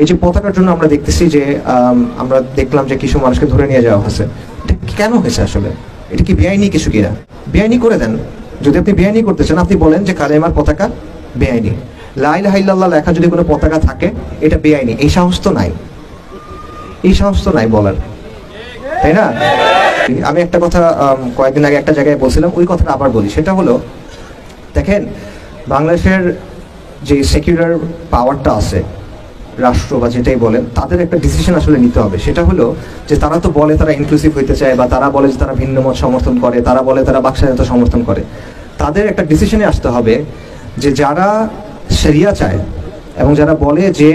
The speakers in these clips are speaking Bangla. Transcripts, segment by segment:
এই যে পতাকার জন্য আমরা দেখতেছি যে আমরা দেখলাম যে কিছু মানুষকে ধরে নিয়ে যাওয়া হয়েছে। কেন হয়েছে আসলে? এটা কি বেআইনি কিছু কিনা বেআইনি করে দেন। যদি আপনি বেআইনি করতে চান, আপনি বলেন যে কালেমার পতাকা বেআইনি। লাইল হাইল্লাহ লেখা যদি কোনো পতাকা থাকে, এটা বেআইনি। এই সাহস তো নাই। এই সাহস তো নাই বলার। তাই না? আমি একটা কথা কয়েকদিন আগে একটা জায়গায় বলছিলাম, ওই কথাটা আবার বলি। সেটা হলো, দেখেন, বাংলাদেশের যে সেকুলার পাওয়ারটা আছে রাষ্ট্র বা যেটাই বলেন, তাদের একটা ডিসিশন আসলে নিতে হবে। সেটা হলো যে তারা তো বলে তারা ইনক্লুসিভ হইতে চায় বা তারা বলে যে তারা ভিন্ন মত সমর্থন করে, তারা বলে তারা বাকস্বাধীনতা সমর্থন করে। তাদের একটা ডিসিশনে আসতে হবে যে যারা সেরিয়া চায় এবং যারা বলে যে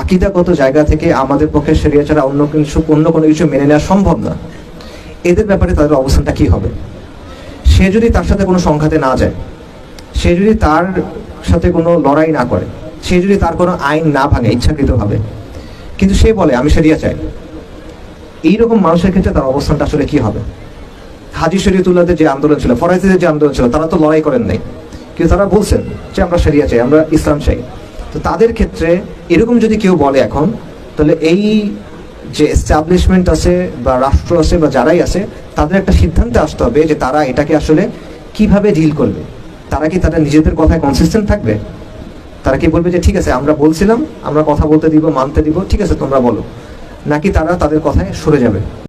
আকিদাগত জায়গা থেকে আমাদের পক্ষে সেরিয়া ছাড়া অন্য কিছু, অন্য কোনো কিছু মেনে নেওয়া সম্ভব না, এদের ব্যাপারে তাদের অবস্থানটা কি হবে? সে যদি তার সাথে কোনো সংঘাতে না যায়, সে যদি তার সাথে কোনো লড়াই না করে সে যদি তার কোনো আইন না ভাঙে, ইচ্ছাকৃতভাবে। কিন্তু সে বলে, আমি সেরিয়া চাই। এইরকম মানুষের ক্ষেত্রে তার অবস্থানটা আসলে কি হবে? হাজি শরীয়তুল্লাহদের যে আন্দোলন ছিল, ফরাইজিদের যে আন্দোলন ছিল, তারা তো লড়াই করেন নাই। কিন্তু তারা বলছেন যে, আমরা সেরিয়া চাই, আমরা ইসলাম চাই। তো তাদের ক্ষেত্রে এরকম যদি কেউ বলে এখন, তাহলে এই যে এস্টাবলিশমেন্ট আছে বা রাষ্ট্র আছে বা যারাই আছে, তাদের একটা সিদ্ধান্তে আসতে হবে যে তারা এটাকে আসলে কীভাবে ডিল করবে? তারা কি তারা নিজেদের কথায় কনসিস্টেন্ট থাকবে? তারা কি বলবে যে, ঠিক আছে, আমরা বলছিলাম, আমরা কথা বলতে দিব, মানতে দিব, ঠিক আছে, তোমরা বলো। নাকি তারা তাদের কথায় সরে যাবে?